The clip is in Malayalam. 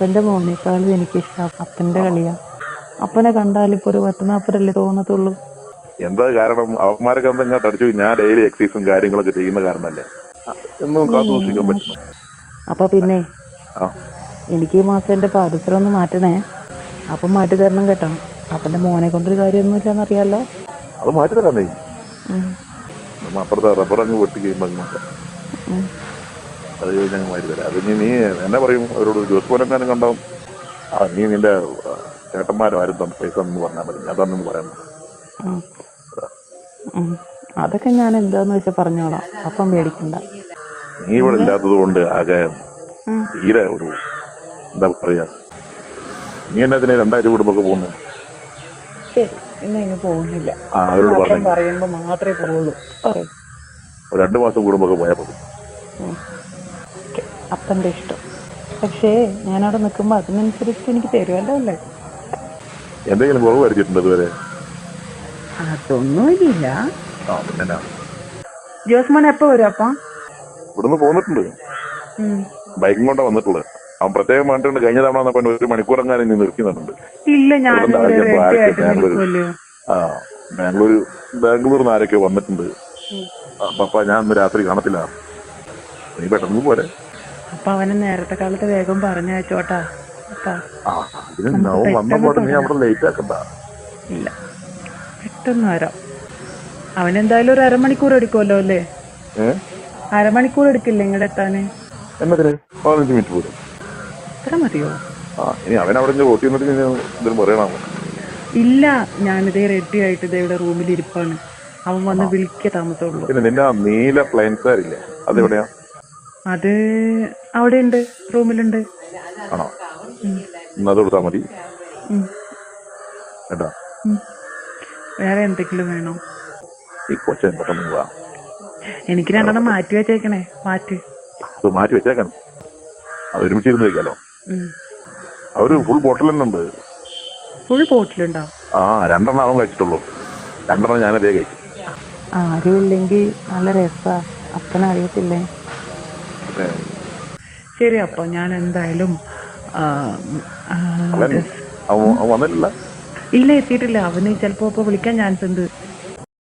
അപ്പന്റെ മോനേക്കാളും എനിക്കിഷ്ടം അപ്പന്റെ കളിയാ. അപ്പനെ കണ്ടാൽ ഇപ്പോൾ ഒരു പത്ത് നാൽപ്പതല്ലേ തോന്നത്തുള്ളൂ. എന്താ കാരണം? അവന്മാരൊക്കെ എന്തെങ്കിലും തടിച്ചു ഞാൻ ഡെയിലി എക്സസൈസും കാര്യങ്ങളൊക്കെ ചെയ്യുന്ന കാരണല്ലേ എന്നും കാത്തു സൂക്ഷിക്കാൻ പറ്റും. അപ്പോൾ പിന്നെ എനിക്ക് ഈ മാസം എന്റെ പാദസരം ഒന്ന് മാറ്റണേ. അപ്പൊ മാറ്റി തരണം കേട്ടോ. അപ്പന്റെ മോനെ കൊണ്ടൊരു കാര്യമൊന്നുമില്ലെന്നറിയാലോ അത് മാറ്റി തരാം അപ്പുറത്തെ റബ്ബർ അങ്ങ് കഴിയുമ്പോൾ ഉം. അത് കഴിഞ്ഞ് അങ്ങ് മാറ്റി തരാം നീ എന്നെ പറയും അവരോട് ജോസ് പോലെക്കാനും കണ്ടാവും. ആ നീ നിന്റെ ചേട്ടന്മാരും ആരും തന്നെ പൈസ എന്ന് പറഞ്ഞാൽ മതി. അതൊന്നും തന്നെ പറയാൻ. അതൊക്കെ ഞാൻ എന്താന്ന് വെച്ചാൽ പറഞ്ഞോളാം. അപ്പം മേടിക്കണ്ട നീ ഇവിടെ ഇല്ലാത്തത് കൊണ്ട് ആകെ തീരെ ഒരു എന്താ പറയാ നീ എന്നതിന് രണ്ടായിരം കൂടുമ്പോ പോകുന്നു. പോകുന്നില്ല. അവരോട് മാത്രമേ പോകുള്ളൂ. രണ്ടു മാസം കൂടുമ്പോ പോയാൽ ഓക്കെ അപ്പന്റെ ഇഷ്ടം. പക്ഷേ ഞാനവിടെ നിൽക്കുമ്പോൾ അതിനനുസരിച്ച് എനിക്ക് തരുമല്ലോ അല്ലേ? എന്തെങ്കിലും കുറവ് വരുത്തിയിട്ടുണ്ട് ഇതുവരെ? അതൊന്നുമില്ല? ജോസ്മോൻ എപ്പോൾ വരും അപ്പം? ഇവിടുന്ന് പോന്നിട്ടുണ്ട്. ബൈക്കും കൊണ്ടാ വന്നിട്ടുള്ളത്. അവൻ പ്രത്യേകം പറഞ്ഞിട്ടുണ്ട് കഴിഞ്ഞ തവണ വന്നപ്പോ ഒരു മണിക്കൂർ എങ്ങാനും നീ നിർത്തിക്കുന്നുണ്ട് ഇല്ല ഞാൻ ബാംഗ്ലൂർ? ആ ബാംഗ്ലൂർ ബാംഗ്ലൂരിൽ നിന്ന് ആരൊക്കെ വന്നിട്ടുണ്ട്. പപ്പ ഞാൻ ഇന്ന് രാത്രി കാണത്തില്ല. നീ പെട്ടെന്ന് പോരെ. അപ്പൊ അവനെ നേരത്തെ കാലത്ത് വേഗം പറഞ്ഞയച്ചോട്ടാ അവിടെ ആക്കണ്ട. ഇല്ല. പെട്ടെന്ന് വരാം. അവനെന്തായാലും ഒരു അരമണിക്കൂർ എടുക്കുമല്ലോ അല്ലേ? അരമണിക്കൂർ എടുക്കില്ലേ ഇങ്ങോട്ട് എത്താന് ഇത്ര മതിയോ? ഇല്ല ഞാനിതേ റെഡി ആയിട്ട് ഇതേ ഇവിടെ റൂമിൽ ഇരിപ്പാണ്. അവൻ വന്ന് വിളിക്കേ താമസമുള്ളൂ. നീല പ്ലെയിൻസാരില്ലേ അതെവിടെയാ? അത് അവിടെ ഉണ്ട് റൂമിലുണ്ട്. ആണോ? എന്നാ അത് കൊടുത്താൽ മതി. കേട്ടോ? വേറെ എന്തെങ്കിലും വേണോ? ഈ കൊച്ചൻ പെട്ടെന്ന് വാ. എനിക്ക് രണ്ടെണ്ണം മാറ്റി വെച്ചേക്കണേ. മാറ്റി. അത് മാറ്റി വെച്ചേക്കണം. അത് ഒരുമിച്ച് ഇരുന്ന് കഴിക്കാലോ? ഉം. അവർ ഫുൾ ബോട്ടിൽ തന്നെ ഉണ്ട്. ഫുൾ ബോട്ടിലുണ്ടോ ആ രണ്ടെണ്ണം അവൻ കഴിച്ചിട്ടുള്ളൂ. രണ്ടെണ്ണം ഞാനതേ കഴിച്ചു. ആരും ഇല്ലെങ്കിൽ നല്ല രസാ. അപ്പനറിയത്തില്ലേ പിന്നെ ശരി അപ്പൊ ഞാൻ എന്തായാലും ഇല്ല എത്തിയിട്ടില്ല. അവന് ചിലപ്പോ ഇപ്പൊ വിളിക്കാൻ ചാൻസ് ഉണ്ട്.